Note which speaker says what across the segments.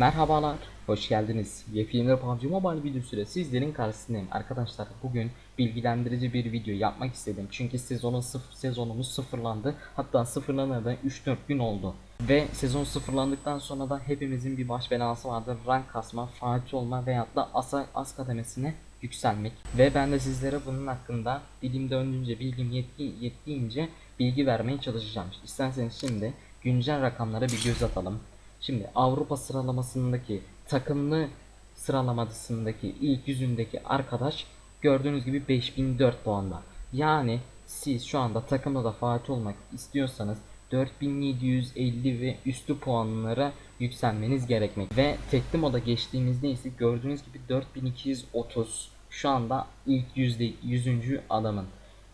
Speaker 1: Merhabalar, hoş geldiniz. Yepyeni PUBG Mobile videosuyla sizlerin karşısındayım. Arkadaşlar bugün bilgilendirici bir video yapmak istedim. Çünkü sezonun sıfır, sezonumuz sıfırlandı. Hatta sıfırlanalı 3-4 gün oldu. Ve sezon sıfırlandıktan sonra da hepimizin bir baş belası vardır. Rank kasma, Fatih olma veyahut da asa, as kademesine yükselmek. Ve ben de sizlere bunun hakkında dilim döndüğünce, bilgim yetki, yettiğince bilgi vermeye çalışacağım. İsterseniz şimdi güncel rakamlara bir göz atalım. Şimdi Avrupa sıralamasındaki takımlı sıralamasındaki ilk yüzündeki arkadaş gördüğünüz gibi 5004 puanda. Yani siz şu anda takımda da Fatih olmak istiyorsanız 4750 ve üstü puanlara yükselmeniz gerekmek. Ve tekli moda geçtiğimizde ise gördüğünüz gibi 4230 şu anda ilk yüzde 100. adamın.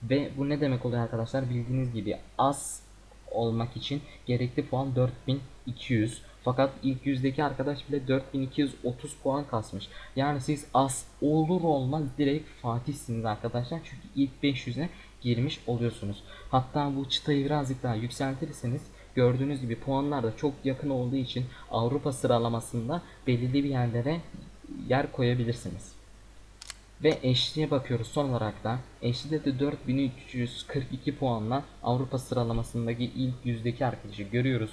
Speaker 1: Ve bu ne demek oluyor arkadaşlar bildiğiniz gibi az olmak için gerekli puan 4200 fakat ilk yüzdeki arkadaş bile 4230 puan kasmış. Yani siz az olur olmaz direkt Fatih'siniz arkadaşlar. Çünkü ilk 500'e girmiş oluyorsunuz. Hatta bu çıtayı birazcık daha yükseltirseniz gördüğünüz gibi puanlar da çok yakın olduğu için Avrupa sıralamasında belirli bir yerlere yer koyabilirsiniz. Ve eşliğe bakıyoruz son olarak da. Eşliğde de 4342 puanla Avrupa sıralamasındaki ilk yüzdeki arkadaşı görüyoruz.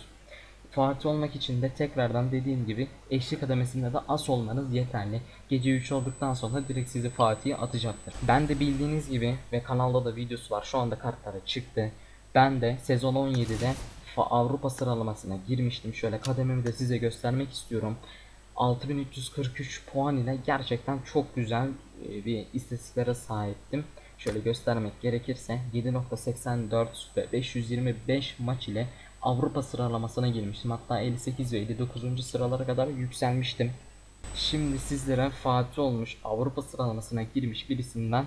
Speaker 1: Fatih olmak için de tekrardan dediğim gibi eşlik kademesinde de as olmanız yeterli. Gece 3 olduktan sonra direkt sizi Fatih'e atacaktır. Ben de bildiğiniz gibi ve kanalda da videosu var şu anda kartlara çıktı. Ben de sezon 17'de Fa- Avrupa sıralamasına girmiştim. Şöyle kadememi de size göstermek istiyorum. 6343 puan ile gerçekten çok güzel e, bir istatistiklere sahiptim. Şöyle göstermek gerekirse 7.84 ve 525 maç ile Avrupa sıralamasına girmiştim. Hatta 58 ve 59. sıralara kadar yükselmiştim. Şimdi sizlere Fatih olmuş Avrupa sıralamasına girmiş birisinden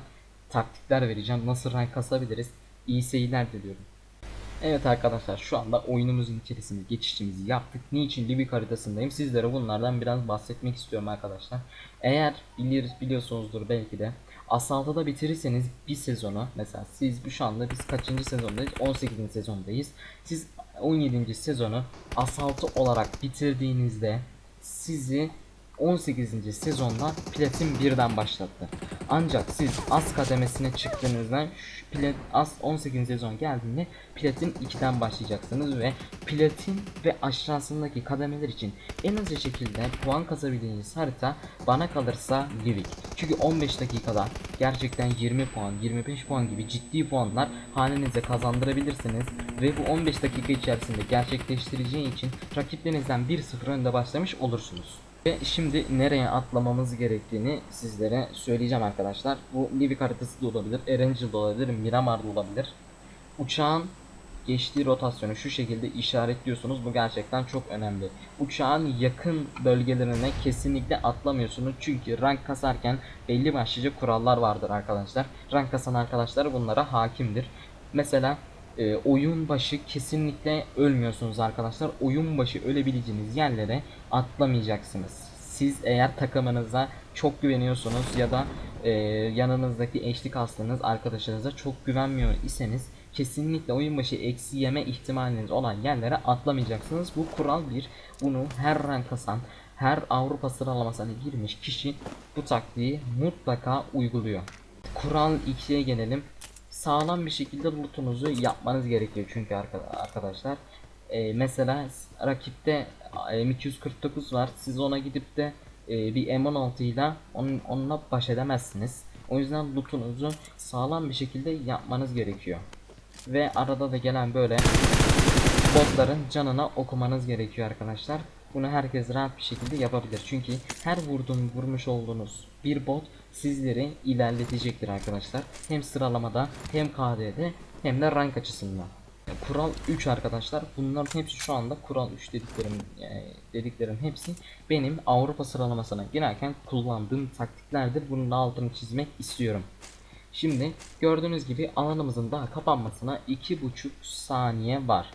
Speaker 1: taktikler vereceğim. Nasıl rank kasabiliriz? İyi seyirler diliyorum. Evet arkadaşlar şu anda oyunumuzun içerisinde geçişimizi yaptık. Niçin Libik haritasındayım? Sizlere bunlardan biraz bahsetmek istiyorum arkadaşlar. Eğer bilir, biliyorsunuzdur belki de Asalta'da bitirirseniz bir sezonu mesela siz şu anda biz kaçıncı sezondayız? 18. sezondayız. Siz 17. sezonu Asaltı olarak bitirdiğinizde sizi 18. sezonda Platin 1'den başlattı. Ancak siz As kademesine çıktığınızda Plat As 18. sezon geldiğinde Platin 2'den başlayacaksınız ve Platin ve aşağısındaki kademeler için en hızlı şekilde puan kazabildiğiniz harita bana kalırsa Livik. Çünkü 15 dakikada gerçekten 20 puan, 25 puan gibi ciddi puanlar hanenize kazandırabilirsiniz ve bu 15 dakika içerisinde gerçekleştireceği için rakiplerinizden 1-0 önde başlamış olursunuz. Ve şimdi nereye atlamamız gerektiğini sizlere söyleyeceğim arkadaşlar. Bu Livik haritası da olabilir, Erangel da olabilir, Miramar da olabilir. Uçağın geçtiği rotasyonu şu şekilde işaretliyorsunuz. Bu gerçekten çok önemli. Uçağın yakın bölgelerine kesinlikle atlamıyorsunuz. Çünkü rank kasarken belli başlıca kurallar vardır arkadaşlar. Rank kasan arkadaşlar bunlara hakimdir. Mesela e, oyun başı kesinlikle ölmüyorsunuz arkadaşlar. Oyun başı ölebileceğiniz yerlere atlamayacaksınız. Siz eğer takımınıza çok güveniyorsunuz ya da e, yanınızdaki eşlik hastınız arkadaşınıza çok güvenmiyor iseniz kesinlikle oyun başı eksi yeme ihtimaliniz olan yerlere atlamayacaksınız. Bu kural bir. Bunu her rank kasan, her Avrupa sıralamasına girmiş kişi bu taktiği mutlaka uyguluyor. Kural 2'ye gelelim sağlam bir şekilde lootunuzu yapmanız gerekiyor çünkü arka- arkadaşlar. Ee, mesela s- rakipte e, M249 var. Siz ona gidip de e, bir M16 ile onun, onunla baş edemezsiniz. O yüzden lootunuzu sağlam bir şekilde yapmanız gerekiyor. Ve arada da gelen böyle botların canına okumanız gerekiyor arkadaşlar. Bunu herkes rahat bir şekilde yapabilir. Çünkü her vurduğun vurmuş olduğunuz bir bot sizleri ilerletecektir arkadaşlar. Hem sıralamada hem KD'de hem de rank açısından. Kural 3 arkadaşlar. Bunların hepsi şu anda kural 3 dediklerim e, dediklerim hepsi benim Avrupa sıralamasına girerken kullandığım taktiklerdir. Bunun da altını çizmek istiyorum. Şimdi gördüğünüz gibi alanımızın daha kapanmasına 2,5 saniye var.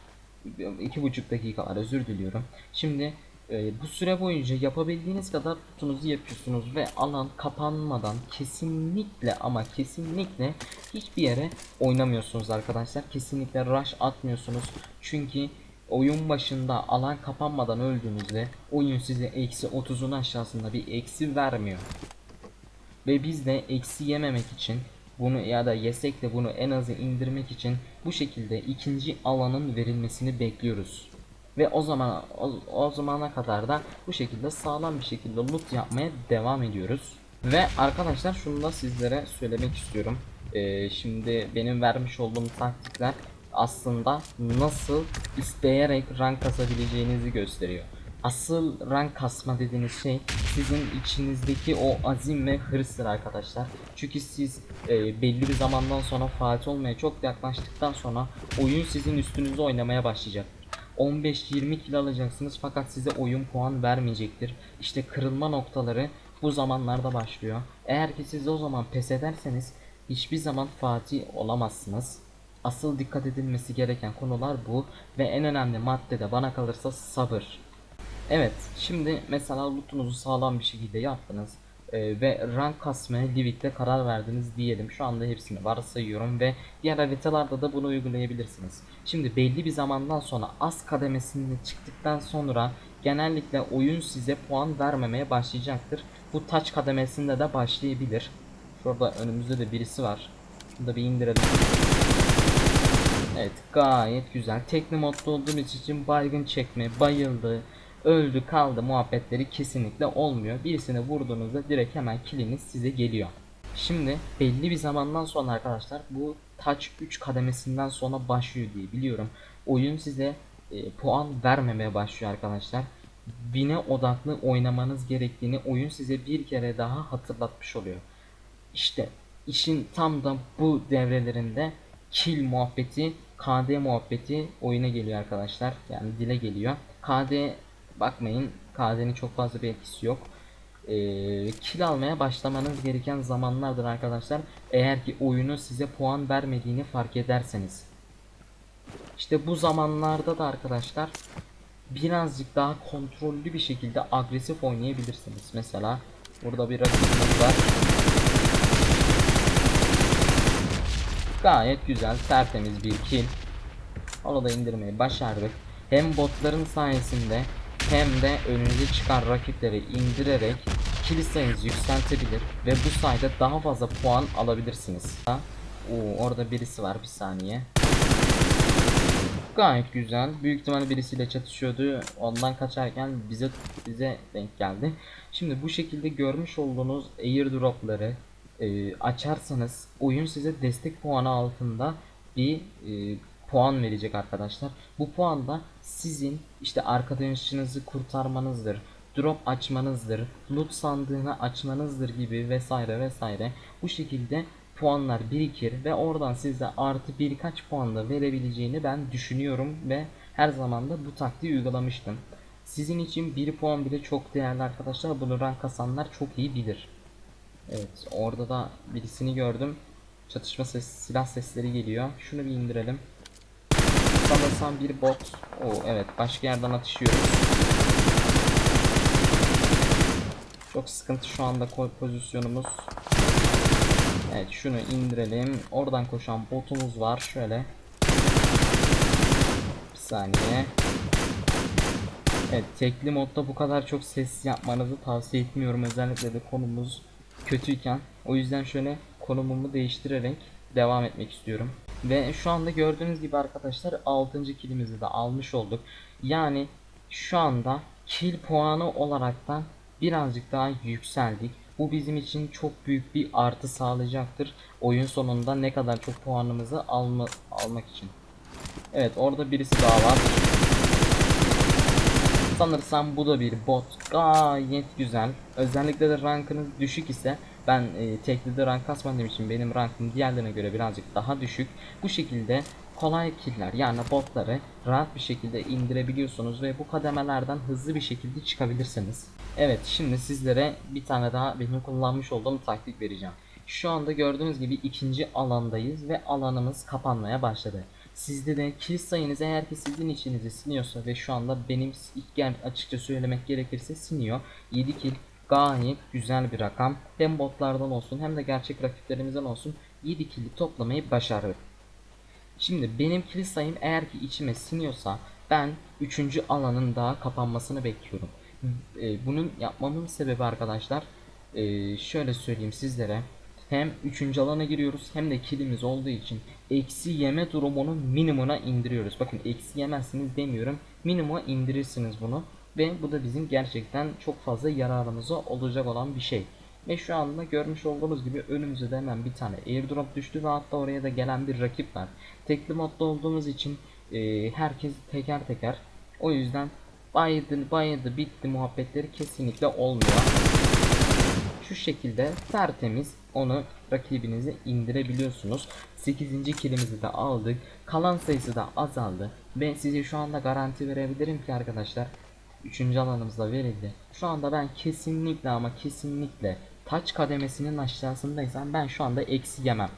Speaker 1: 2,5 dakika var özür diliyorum. Şimdi e, bu süre boyunca yapabildiğiniz kadar tutunuzu yapıyorsunuz ve alan kapanmadan kesinlikle ama kesinlikle hiçbir yere oynamıyorsunuz arkadaşlar. Kesinlikle rush atmıyorsunuz. Çünkü oyun başında alan kapanmadan öldüğünüzde oyun size eksi 30'un aşağısında bir eksi vermiyor. Ve biz de eksi yememek için bunu ya da yesek de bunu en azı indirmek için bu şekilde ikinci alanın verilmesini bekliyoruz. Ve o zaman o, o zamana kadar da bu şekilde sağlam bir şekilde loot yapmaya devam ediyoruz. Ve arkadaşlar şunu da sizlere söylemek istiyorum. Ee, şimdi benim vermiş olduğum taktikler aslında nasıl isteyerek rank kasabileceğinizi gösteriyor. Asıl rank kasma dediğiniz şey sizin içinizdeki o azim ve hırsdır arkadaşlar. Çünkü siz e, belli bir zamandan sonra Fatih olmaya çok yaklaştıktan sonra oyun sizin üstünüzde oynamaya başlayacak. 15-20 kill alacaksınız fakat size oyun puan vermeyecektir. İşte kırılma noktaları bu zamanlarda başlıyor. Eğer ki siz o zaman pes ederseniz hiçbir zaman Fatih olamazsınız. Asıl dikkat edilmesi gereken konular bu ve en önemli madde de bana kalırsa sabır. Evet, şimdi mesela lootunuzu sağlam bir şekilde yaptınız e, ve rank kasmaya Livik'te karar verdiniz diyelim. Şu anda hepsini varsayıyorum ve diğer haritalarda da bunu uygulayabilirsiniz. Şimdi belli bir zamandan sonra az kademesinde çıktıktan sonra genellikle oyun size puan vermemeye başlayacaktır. Bu taç kademesinde de başlayabilir. Şurada önümüzde de birisi var. Şunu da bir indirelim. Evet gayet güzel. Tekli modda olduğumuz için baygın çekme, bayıldı, öldü kaldı muhabbetleri kesinlikle olmuyor. Birisine vurduğunuzda direkt hemen kiliniz size geliyor. Şimdi belli bir zamandan sonra arkadaşlar bu touch 3 kademesinden sonra başlıyor diye biliyorum. Oyun size e, puan vermemeye başlıyor arkadaşlar. Bine odaklı oynamanız gerektiğini oyun size bir kere daha hatırlatmış oluyor. İşte işin tam da bu devrelerinde kill muhabbeti, KD muhabbeti oyuna geliyor arkadaşlar. Yani dile geliyor. KD bakmayın KD'nin çok fazla bir etkisi yok. Ee, kill almaya başlamanız gereken zamanlardır arkadaşlar. Eğer ki oyunu size puan vermediğini fark ederseniz. İşte bu zamanlarda da arkadaşlar birazcık daha kontrollü bir şekilde agresif oynayabilirsiniz. Mesela burada bir rakibimiz var. Gayet güzel, tertemiz bir kill. Onu da indirmeyi başardık. Hem botların sayesinde hem de önünüze çıkan rakipleri indirerek kill sayınızı yükseltebilir ve bu sayede daha fazla puan alabilirsiniz. Oo, orada birisi var bir saniye. Gayet güzel. Büyük ihtimalle birisiyle çatışıyordu. Ondan kaçarken bize bize denk geldi. Şimdi bu şekilde görmüş olduğunuz airdropları e, açarsanız oyun size destek puanı altında bir e, puan verecek arkadaşlar. Bu puan da sizin işte arkadaşınızı kurtarmanızdır, drop açmanızdır, loot sandığını açmanızdır gibi vesaire vesaire. Bu şekilde puanlar birikir ve oradan size artı birkaç puan da verebileceğini ben düşünüyorum ve her zaman da bu taktiği uygulamıştım. Sizin için 1 puan bile çok değerli arkadaşlar. Bunu rank kasanlar çok iyi bilir. Evet orada da birisini gördüm. Çatışma ses, silah sesleri geliyor. Şunu bir indirelim. Sanırsam bir bot. Oo evet başka yerden atışıyoruz. Çok sıkıntı şu anda pozisyonumuz. Evet şunu indirelim. Oradan koşan botumuz var. Şöyle. Bir saniye. Evet tekli modda bu kadar çok ses yapmanızı tavsiye etmiyorum. Özellikle de konumuz kötüyken. O yüzden şöyle konumumu değiştirerek devam etmek istiyorum. Ve şu anda gördüğünüz gibi arkadaşlar 6. kilimizi de almış olduk. Yani şu anda kill puanı olaraktan birazcık daha yükseldik. Bu bizim için çok büyük bir artı sağlayacaktır. Oyun sonunda ne kadar çok puanımızı alma, almak için. Evet orada birisi daha var. Sanırsam bu da bir bot. Gayet güzel. Özellikle de rankınız düşük ise ben e, teklide rank kasmadığım için benim rankım diğerlerine göre birazcık daha düşük. Bu şekilde kolay killer yani botları rahat bir şekilde indirebiliyorsunuz ve bu kademelerden hızlı bir şekilde çıkabilirsiniz. Evet şimdi sizlere bir tane daha benim kullanmış olduğum taktik vereceğim. Şu anda gördüğünüz gibi ikinci alandayız ve alanımız kapanmaya başladı. Sizde de kill sayınız eğer ki sizin içinize siniyorsa ve şu anda benim ilk gel açıkça söylemek gerekirse siniyor. 7 kill gayet güzel bir rakam. Hem botlardan olsun hem de gerçek rakiplerimizden olsun 7 kill'i toplamayı başardık. Şimdi benim kill sayım eğer ki içime siniyorsa ben 3. alanın daha kapanmasını bekliyorum. E, bunun yapmamın sebebi arkadaşlar e, şöyle söyleyeyim sizlere. Hem 3. alana giriyoruz hem de kilimiz olduğu için eksi yeme durumunu minimuma indiriyoruz. Bakın eksi yemezsiniz demiyorum. Minimuma indirirsiniz bunu. Ve bu da bizim gerçekten çok fazla yararımıza olacak olan bir şey. Ve şu anda görmüş olduğunuz gibi önümüze de hemen bir tane airdrop düştü ve hatta oraya da gelen bir rakip var. Tekli modda olduğumuz için e, herkes teker teker. O yüzden bayıldı bayıldı bitti muhabbetleri kesinlikle olmuyor. Şu şekilde tertemiz onu rakibinize indirebiliyorsunuz. 8. kilimizi de aldık. Kalan sayısı da azaldı. Ve size şu anda garanti verebilirim ki arkadaşlar 3. alanımızda verildi. Şu anda ben kesinlikle ama kesinlikle taç kademesinin aşağısındaysam ben şu anda eksi yemem.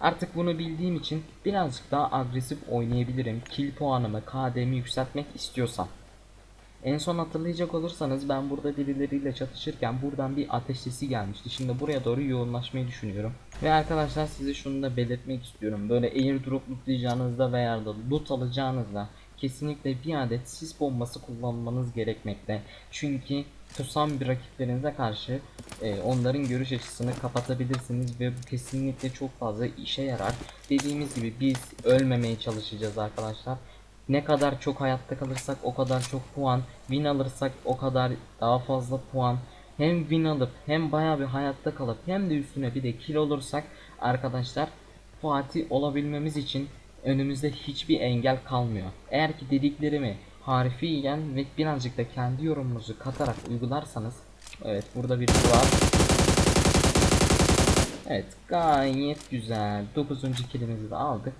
Speaker 1: Artık bunu bildiğim için birazcık daha agresif oynayabilirim. Kill puanımı, KD'mi yükseltmek istiyorsam. En son hatırlayacak olursanız ben burada birileriyle çatışırken buradan bir ateş sesi gelmişti. Şimdi buraya doğru yoğunlaşmayı düşünüyorum. Ve arkadaşlar size şunu da belirtmek istiyorum. Böyle airdrop lootlayacağınızda veya da loot alacağınızda kesinlikle bir adet sis bombası kullanmanız gerekmekte. Çünkü pusan bir rakiplerinize karşı e, onların görüş açısını kapatabilirsiniz ve bu kesinlikle çok fazla işe yarar. Dediğimiz gibi biz ölmemeye çalışacağız arkadaşlar. Ne kadar çok hayatta kalırsak o kadar çok puan, win alırsak o kadar daha fazla puan. Hem win alıp hem bayağı bir hayatta kalıp hem de üstüne bir de kill olursak arkadaşlar Fatih olabilmemiz için önümüzde hiçbir engel kalmıyor. Eğer ki dediklerimi harfiyen ve birazcık da kendi yorumunuzu katarak uygularsanız Evet burada bir var. Evet gayet güzel. 9. kilimizi de aldık.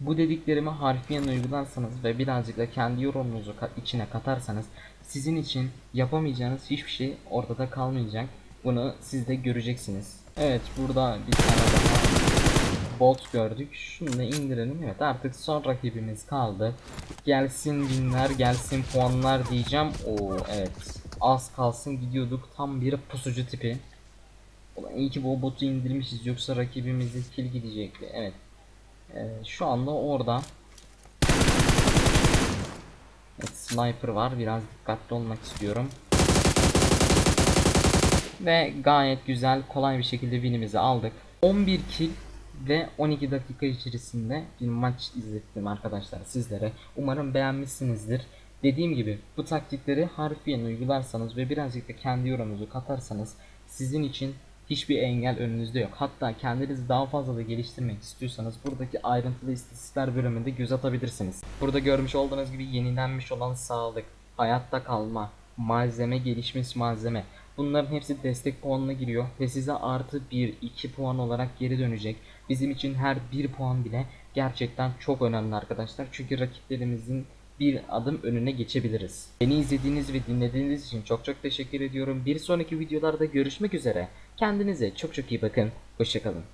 Speaker 1: Bu dediklerimi harfiyen uygularsanız ve birazcık da kendi yorumunuzu içine katarsanız sizin için yapamayacağınız hiçbir şey ortada kalmayacak. Bunu siz de göreceksiniz. Evet burada bir tane daha bot gördük. Şunu da indirelim. Evet artık son rakibimiz kaldı. Gelsin binler, gelsin puanlar diyeceğim. Oo evet. Az kalsın gidiyorduk. Tam bir pusucu tipi. Ulan iyi ki bu botu indirmişiz yoksa rakibimize kill gidecekti. Evet. Ee, şu anda orada. Evet, sniper var. Biraz dikkatli olmak istiyorum. Ve gayet güzel, kolay bir şekilde winimizi aldık. 11 kill ve 12 dakika içerisinde bir maç izlettim arkadaşlar sizlere. Umarım beğenmişsinizdir. Dediğim gibi bu taktikleri harfiyen uygularsanız ve birazcık da kendi yorumunuzu katarsanız sizin için hiçbir engel önünüzde yok. Hatta kendinizi daha fazla da geliştirmek istiyorsanız buradaki ayrıntılı istatistikler bölümünde göz atabilirsiniz. Burada görmüş olduğunuz gibi yenilenmiş olan sağlık, hayatta kalma, malzeme gelişmiş malzeme. Bunların hepsi destek puanına giriyor ve size artı 1-2 puan olarak geri dönecek. Bizim için her 1 puan bile gerçekten çok önemli arkadaşlar. Çünkü rakiplerimizin bir adım önüne geçebiliriz. Beni izlediğiniz ve dinlediğiniz için çok çok teşekkür ediyorum. Bir sonraki videolarda görüşmek üzere. Kendinize çok çok iyi bakın. Hoşçakalın.